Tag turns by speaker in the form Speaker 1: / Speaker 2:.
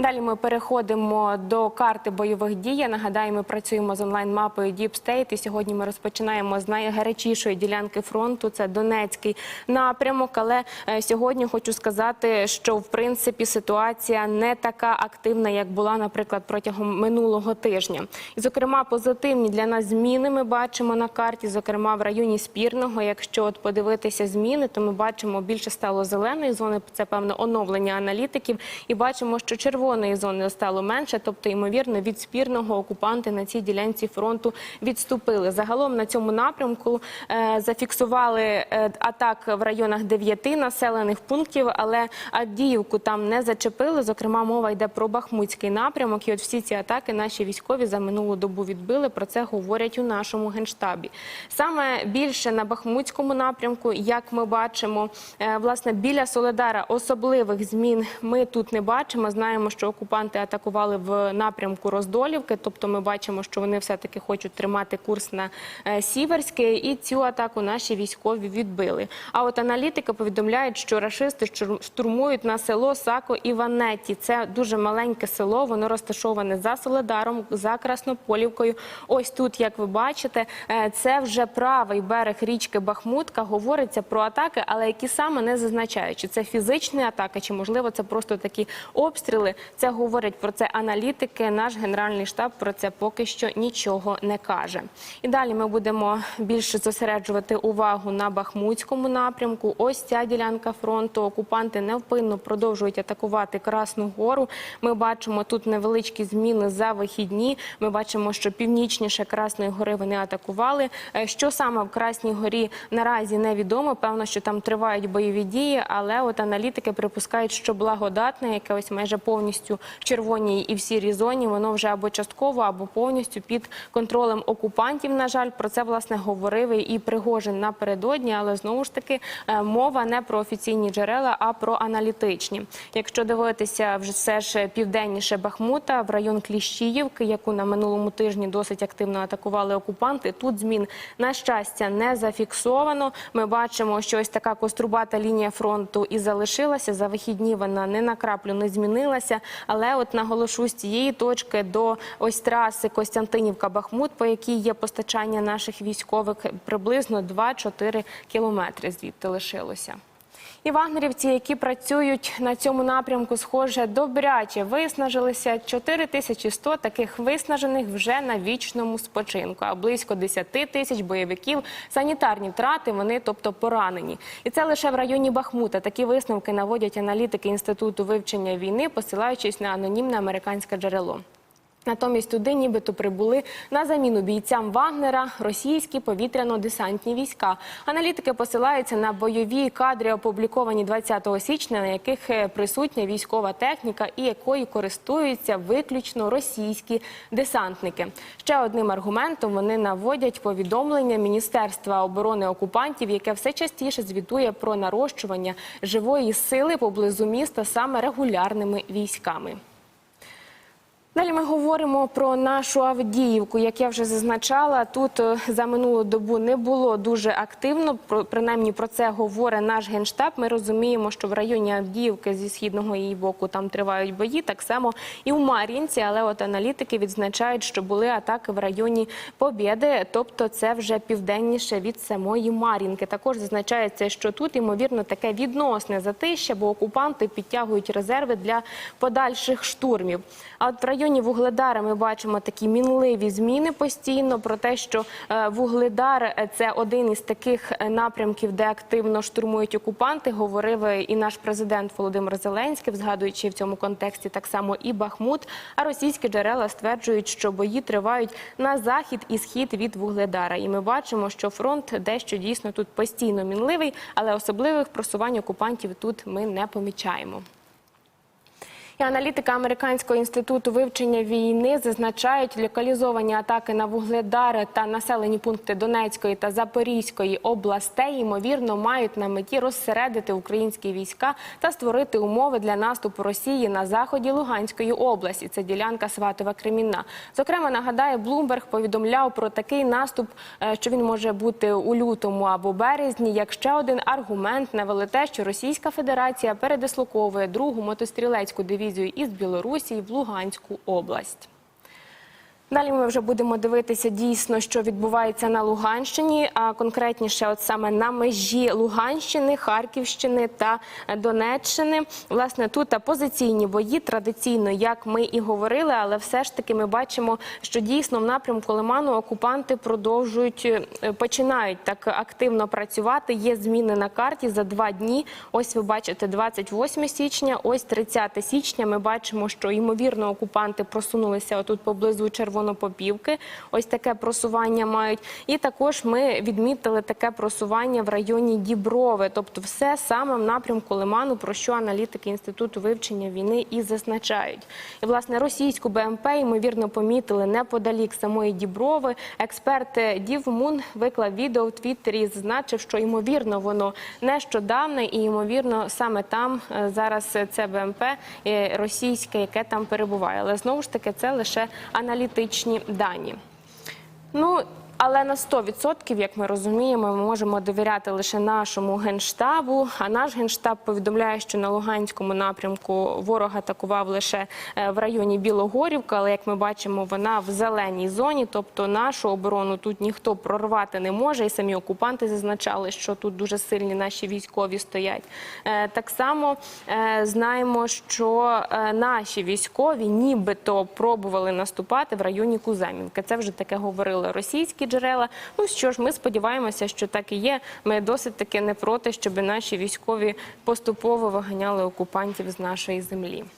Speaker 1: Далі ми переходимо до карти бойових дій. Я нагадаю, ми працюємо з онлайн-мапою Deep State. І сьогодні ми розпочинаємо з найгарячішої ділянки фронту. Це Донецький напрямок. Але е, сьогодні хочу сказати, що в принципі ситуація не така активна, як була, наприклад, протягом минулого тижня. І, зокрема, позитивні для нас зміни ми бачимо на карті. Зокрема, в районі спірного. Якщо от подивитися зміни, то ми бачимо більше стало зеленої зони. Це певне оновлення аналітиків, і бачимо, що червоної зони стало менше, тобто, ймовірно, від спірного окупанти на цій ділянці фронту відступили. Загалом на цьому напрямку е, зафіксували е, атак в районах дев'яти населених пунктів, але Авдіївку там не зачепили. Зокрема, мова йде про Бахмутський напрямок. І от всі ці атаки наші військові за минулу добу відбили. Про це говорять у нашому генштабі. Саме більше на Бахмутському напрямку, як ми бачимо, е, власне біля Соледара особливих змін ми тут не бачимо. Знаємо, що окупанти атакували в напрямку Роздолівки, тобто ми бачимо, що вони все-таки хочуть тримати курс на е, Сіверське, і цю атаку наші військові відбили. А от аналітики повідомляють, що рашисти штур- штурмують на село Сако і Ванеті. Це дуже маленьке село, воно розташоване за Соледаром, за Краснополівкою. Ось тут, як ви бачите, е, це вже правий берег річки Бахмутка. Говориться про атаки, але які саме не зазначають, чи це фізичні атаки, чи можливо це просто такі обстріли. Це говорять про це аналітики. Наш генеральний штаб про це поки що нічого не каже. І далі ми будемо більше зосереджувати увагу на Бахмутському напрямку. Ось ця ділянка фронту. Окупанти невпинно продовжують атакувати Красну Гору. Ми бачимо тут невеличкі зміни за вихідні. Ми бачимо, що північніше Красної Гори вони атакували. Е, Що саме в Красній Горі наразі невідомо. Певно, що там тривають бойові дії, але от аналітики припускають, що благодатне, яке ось майже повністю в червоній і в сірій зоні, воно вже або частково, або повністю під контролем окупантів. На жаль, про це власне говорив і Пригожин напередодні, але знову ж таки е, мова не про офіційні джерела, а про аналітичні. Якщо дивитися вже все ж південніше Бахмута, в район Кліщіївки, яку на минулому тижні досить активно атакували окупанти, тут змін на щастя не зафіксовано. Ми бачимо, що ось така кострубата лінія фронту і залишилася. За вихідні вона не на краплю не змінилася. Але от наголошу з цієї точки до ось траси Костянтинівка-Бахмут, по якій є постачання наших військових, приблизно 2-4 кілометри звідти лишилося. І вагнерівці, які працюють на цьому напрямку, схоже, добряче виснажилися. 4100 таких виснажених вже на вічному спочинку, а близько 10 тисяч бойовиків санітарні втрати. Вони, тобто, поранені. І це лише в районі Бахмута. Такі висновки наводять аналітики інституту вивчення війни, посилаючись на анонімне американське джерело. Натомість туди нібито прибули на заміну бійцям Вагнера російські повітряно-десантні війська. Аналітики посилаються на бойові кадри, опубліковані 20 січня, на яких е, присутня військова техніка і якою користуються виключно російські десантники. Ще одним аргументом вони наводять повідомлення Міністерства оборони окупантів, яке все частіше звітує про нарощування живої сили поблизу міста саме регулярними військами. Далі ми говоримо про нашу Авдіївку. Як я вже зазначала, тут е, за минулу добу не було дуже активно. Принаймні про це говорить наш генштаб. Ми розуміємо, що в районі Авдіївки зі східного її боку там тривають бої, так само і у Мар'їнці. Але от аналітики відзначають, що були атаки в районі Побєди, тобто це вже південніше від самої Мар'їнки. Також зазначається, що тут ймовірно таке відносне затища, бо окупанти підтягують резерви для подальших штурмів. А от в районі Вугледара ми бачимо такі мінливі зміни постійно про те, що е, Вугледар е, це один із таких е, напрямків, де активно штурмують окупанти. Говорив і наш президент Володимир Зеленський, згадуючи в цьому контексті так само і Бахмут. А російські джерела стверджують, що бої тривають на захід і схід від Вугледара. І ми бачимо, що фронт дещо дійсно тут постійно мінливий, але особливих просувань окупантів тут ми не помічаємо. І аналітика Американського інституту вивчення війни зазначають, локалізовані атаки на вугледари та населені пункти Донецької та Запорізької областей ймовірно мають на меті розсередити українські війська та створити умови для наступу Росії на заході Луганської області. Це ділянка Сватова Кремінна. Зокрема, нагадаю, Блумберг повідомляв про такий наступ, е, що він може бути у лютому або березні. Як ще один аргумент навели те, що Російська Федерація передислоковує другу мотострілецьку дивізію дивізію із Білорусі в Луганську область. Далі ми вже будемо дивитися дійсно, що відбувається на Луганщині, а конкретніше, от саме на межі Луганщини, Харківщини та Донеччини. Власне, тут позиційні бої традиційно, як ми і говорили, але все ж таки ми бачимо, що дійсно в напрямку Лиману окупанти продовжують е, починають так активно працювати. Є зміни на карті за два дні. Ось ви бачите, 28 січня, ось 30 січня. Ми бачимо, що ймовірно окупанти просунулися отут поблизу Червонопопівки. Ось таке просування мають. І також ми відмітили таке просування в районі Діброви, тобто все саме в напрямку Лиману, про що аналітики інституту вивчення війни і зазначають. І власне російську БМП ймовірно помітили неподалік самої Діброви. Експерт Дівмун виклав відео в Твіттері і зазначив, що ймовірно воно нещодавне, і ймовірно саме там е, зараз це БМП е, російське, яке там перебуває. Але знову ж таки це лише аналітичні дані. Ну, але на 100%, як ми розуміємо, ми можемо довіряти лише нашому генштабу. А наш генштаб повідомляє, що на Луганському напрямку ворог атакував лише е, в районі Білогорівка. Але як ми бачимо, вона в зеленій зоні, тобто нашу оборону тут ніхто прорвати не може. І самі окупанти зазначали, що тут дуже сильні наші військові стоять. Е, Так само е, знаємо, що наші військові нібито пробували наступати в районі Кузамінки. Це вже таке говорили російські джерела. Ну що ж, ми сподіваємося, що так і є. Ми досить таки не проти, щоб наші військові поступово виганяли окупантів з нашої землі.